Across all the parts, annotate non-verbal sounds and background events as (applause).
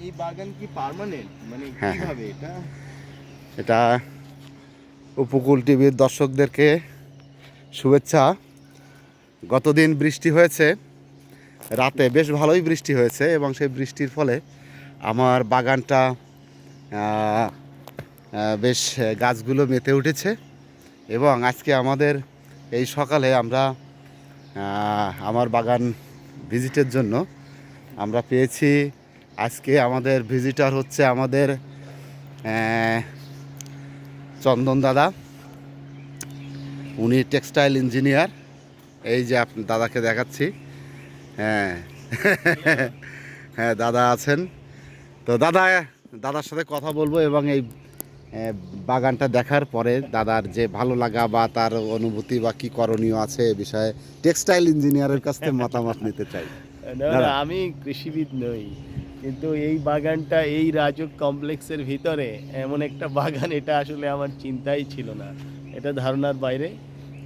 এই বাগান কি পার্মানেন্ট মানে হ্যাঁ, কীভাবে এটা? এটা উপকূল টিভির দর্শকদেরকে শুভেচ্ছা। গতদিন বৃষ্টি হয়েছে রাতে বেশ ভালোই বৃষ্টি হয়েছে এবং সেই বৃষ্টির ফলে আমার বাগানটা বেশ গাছগুলো মেতে উঠেছে এবং আজকে আমাদের এই সকালে আমরা আমার বাগান ভিজিটের জন্য আমরা পেয়েছি আজকে আমাদের ভিজিটার হচ্ছে আমাদের চন্দন দাদা। উনি টেক্সটাইল ইঞ্জিনিয়ার এই যে আপনি দাদাকে দেখাচ্ছি। হ্যাঁ। (laughs) হ্যাঁ দাদা আছেন। তো দাদা দাদার সাথে কথা বলব এবং এই বাগানটা দেখার পরে দাদার যে ভালো লাগা বা তার অনুভূতি বা কি করণীয় আছে এ বিষয়ে টেক্সটাইল ইঞ্জিনিয়ারের কাছ থেকে মতামত নিতে চাই। আমি কৃষিবিদ নই। কিন্তু এই বাগানটা এই রাজক কমপ্লেক্সের ভিতরে এমন একটা বাগান এটা আসলে আমার চিন্তাই ছিল না। এটা ধারণার বাইরে।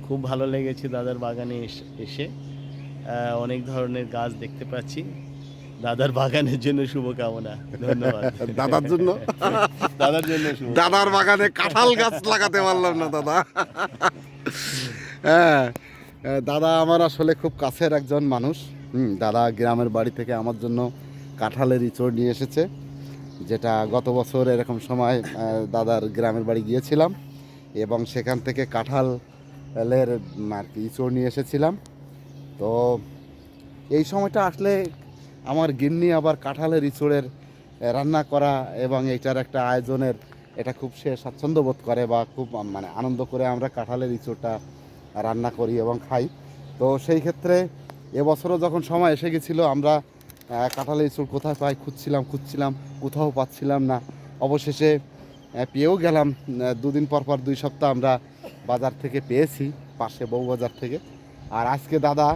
খুব ভালো লেগেছে দাদার বাগানে এস- অনেক ধরনের গাছ দেখতে পাচ্ছি। দাদার বাগানের জন্য শুভকামনা। ধন্যবাদ। (laughs) দাদার জন্য? (laughs) দাদার জন্য দাদার বাগানে কাঁঠাল গাছ লাগাতে পারলাম না দাদা। হ্যাঁ দাদা আমার আসলে খুব কাছের একজন মানুষ। হুম, দাদা গ্রামের বাড়ি থেকে আমার জন্য কাঁঠালের ইঁচড় নিয়ে এসেছে, যেটা গত বছর এরকম সময় দাদার গ্রামের বাড়ি গিয়েছিলাম এবং সেখান থেকে কাঁঠালের আর কি ইঁচড় নিয়ে এসেছিলাম। তো এই সময়টা আসলে আমার গিন্নি আবার কাঁঠালের ইঁচড়ের রান্না করা এবং এটার একটা আয়োজনের, এটা খুব সে স্বাচ্ছন্দ্য বোধ করে বা খুব মানে আনন্দ করে আমরা কাঁঠালের ইঁচড়টা রান্না করি এবং খাই। তো সেই ক্ষেত্রে এবছরও যখন সময় এসে গেছিল, আমরা আহ, কাঁঠালের ইঁচড় কোথায় পাই খুঁজছিলাম খুঁজছিলাম কোথাও পাচ্ছিলাম না। অবশেষে পেয়েও গেলাম। দুদিন পর পর দুই সপ্তাহ আমরা বাজার থেকে পেয়েছি পাশে বউবাজার থেকে। আর আজকে দাদা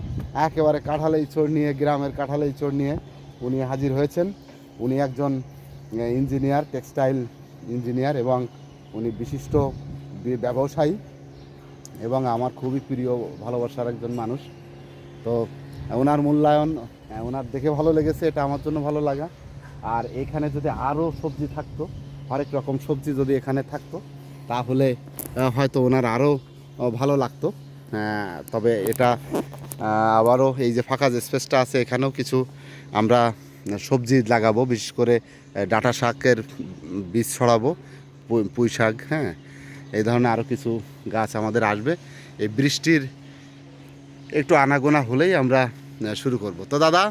একেবারে কাঁঠালে ইঁচড় নিয়ে গ্রামের কাঁঠালে ইঁচড় নিয়ে উনি হাজির হয়েছেন। উনি একজন ইঞ্জিনিয়ার টেক্সটাইল ইঞ্জিনিয়ার এবং উনি বিশিষ্ট ব্যবসায়ী এবং আমার খুবই প্রিয় ভালোবাসার একজন মানুষ। তো ওনার মূল্যায়ন ওনার দেখে ভালো লেগেছে, এটা আমার জন্য ভালো লাগা। আর এখানে যদি আরও সবজি থাকতো, হরেক রকম সবজি যদি এখানে থাকতো, তাহলে হয়তো ওনার আরও ভালো লাগতো। তবে এটা আবারও এই যে ফাঁকা যে স্পেসটা আছে, এখানেও কিছু আমরা সবজি লাগাবো, বিশেষ করে ডাঁটা শাকের বীজ ছড়াবো, পুঁই- শাক হ্যাঁ। এই ধরনের আরও কিছু গাছ আমাদের আসবে। এই বৃষ্টির একটু আনাগোনা হলেই আমরা শুরু করব। তো দাদা,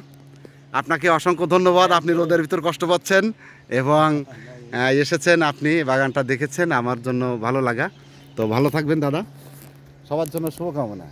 আপনাকে অসংখ্য ধন্যবাদ। আপনি রোদের ভিতর কষ্ট পাচ্ছেন এবং এসেছেন আপনি, বাগানটা দেখেছেন। আমার জন্য ভালো লাগা। তো ভালো থাকবেন দাদা। সবার জন্য শুভকামনা।